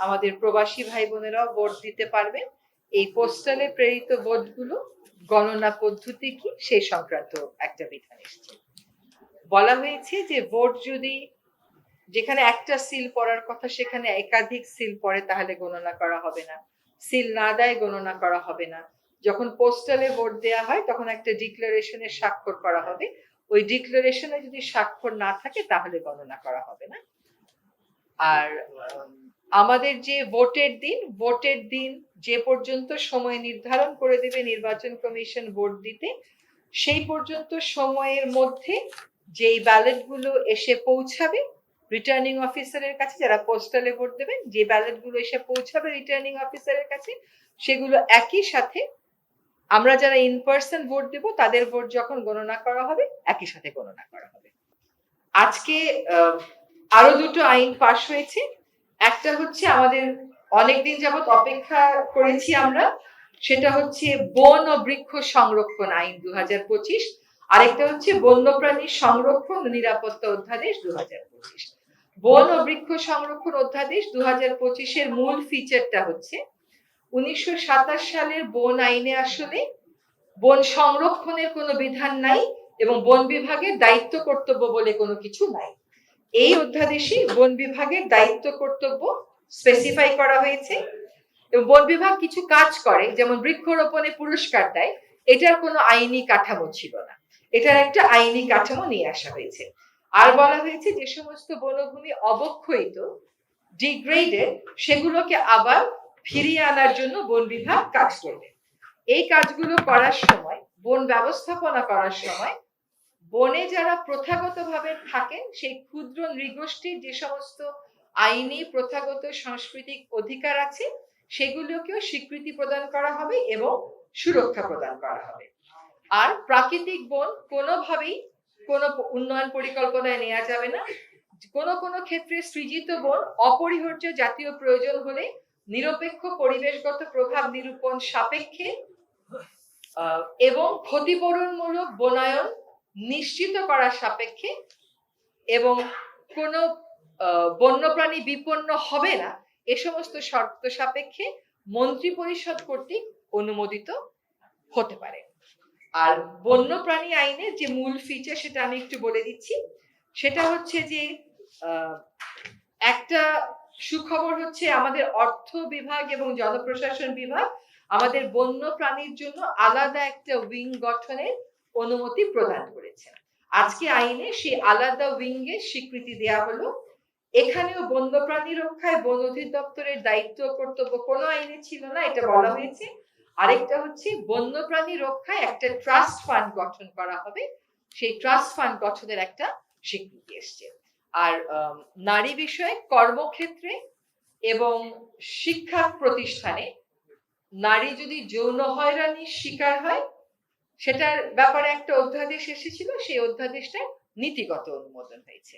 আমাদের প্রবাসী ভাই বোনেরাও ভোট দিতে পারবেন এই পোস্টালে প্রেরিত ভোটগুলো গণনা পদ্ধতি কি সেই সংক্রান্ত একটা বিধান এসেছে। বলা হয়েছে যে ভোট যদি যেখানে একটা সিল পড়ার কথা, সেখানে একাধিক সিল পড়ে, তাহলে গণনা করা হবে না। সিল না দেয়, গণনা করা হবে না। যখন পোস্টালে ভোট দেওয়া হয়, তখন একটা ডিক্লারেশনে স্বাক্ষর করা হবে। ওই ডিক্লারেশনে যদি স্বাক্ষর না থাকে, তাহলে গণনা করা হবে না। আর আমাদের যে ভোটের দিন ভোটের দিন যে পর্যন্ত সময় নির্ধারণ করে দেবে নির্বাচন কমিশন ভোট দিতে, সেই পর্যন্ত সময়ের মধ্যে যেই ব্যালটগুলো এসে পৌঁছাবে রিটার্নিং অফিসারের কাছে যারা পোস্টালে ভোট দেবেন, যে ব্যালটগুলো এসে পৌঁছাবে রিটার্নিং অফিসারের কাছে, সেগুলো একই সাথে আমরা যারা ইন পার্সন ভোট দেব, তাদের ভোট যখন গণনা করা হবে, একই সাথে গণনা করা হবে। আজকে আরও দুটো আইন পাশ হয়েছে। একটা হচ্ছে আমাদের অনেকদিন যাবৎ অপেক্ষা করেছি আমরা, সেটা হচ্ছে বন ও বৃক্ষ সংরক্ষণ আইন দু হাজার পঁচিশ, আরেকটা হচ্ছে বন্যপ্রাণী সংরক্ষণ নিরাপত্তা অধ্যাদেশ দু হাজার পঁচিশ। বন ও বৃক্ষ সংরক্ষণ অধ্যাদেশ দু হাজার পঁচিশের মূল ফিচারটা হচ্ছে উনিশশো সাতাশ সালের বন আইনে আসলে বন সংরক্ষণের কোনো বিধান নাই এবং বন বিভাগের দায়িত্ব কর্তব্য বলে কোনো কিছু নাই। এই অধ্যাদেশে বন বিভাগের দায়িত্ব কর্তব্য স্পেসিফাই করা হয়েছে। এবং বন বিভাগ কিছু কাজ করে, যেমন বৃক্ষরোপণে পুরস্কার দেয়, এটার কোনো আইনি কাঠামো ছিল না। এটার একটা আইনি কাঠামো নিয়ে আসা হয়েছে। আর বলা হয়েছে যে সমস্ত বনভূমি অবক্ষয়িত ডিগ্রেডেড সেগুলোকে আবার ফিরিয়ে আনার জন্য বন বিভাগ কাজ করবে। এই কাজগুলো করার সময়, বন ব্যবস্থাপনা করার সময় বনে যারা প্রথাগতভাবে থাকেন, সেই ক্ষুদ্র নৃগোষ্ঠীর যে সমস্ত আইনি, প্রথাগত সাংস্কৃতিক অধিকার আছে, সেগুলোকেও স্বীকৃতি প্রদান করা হবে এবং সুরক্ষা প্রদান করা হবে। আর প্রাকৃতিক বন কোনোভাবেই কোনো উন্নয়ন পরিকল্পনায় নেওয়া যাবে না। কোনো কোনো ক্ষেত্রে সৃজিত বন অপরিহার্য জাতীয় প্রয়োজন হলে নিরপেক্ষ পরিবেশগত প্রভাব নিরূপণ সাপেক্ষে এবং ক্ষতিপূরণমূলক বনায়ন নিশ্চিত করার সাপেক্ষে এবং কোনো বন্যপ্রাণী বিপন্ন হবে না, এ সমস্ত শর্ত সাপেক্ষে মন্ত্রী পরিষদ কর্তৃক অনুমোদিত হতে পারে। আর বন্যপ্রাণী আইনের যে মূল ফিচার সেটা আমি একটু বলে দিচ্ছি, সেটা হচ্ছে যে একটা সুখবর হচ্ছে আমাদের অর্থ বিভাগ এবং জনপ্রশাসন বিভাগ আমাদের বন্য প্রাণীর জন্য আলাদা একটা উইং গঠনের অনুমতি প্রদান করেছেন। আজকে আইনে সেই আলাদা উইং এর স্বীকৃতি দেওয়া হলো। এখানেও বন্যপ্রাণী রক্ষায় বন অধিদপ্তরের দায়িত্ব কর্তব্য কোনো আইনে ছিল না এটা বলা হয়েছে। আরেকটা হচ্ছে বন্যপ্রাণী রক্ষায় একটা ট্রাস্ট ফান্ড গঠন করা হবে। সেই ট্রাস্ট ফান্ড গঠনের একটা স্বীকৃতি এসছে। আর নারী বিষয়ে কর্মক্ষেত্রে এবং শিক্ষা প্রতিষ্ঠানে নারী যদি যৌন হয়রানির শিকার হয় সেটার ব্যাপারে একটা অধ্যাদেশ এসেছিল সেই অধ্যাদেশটা নীতিগত অনুমোদন হয়েছে।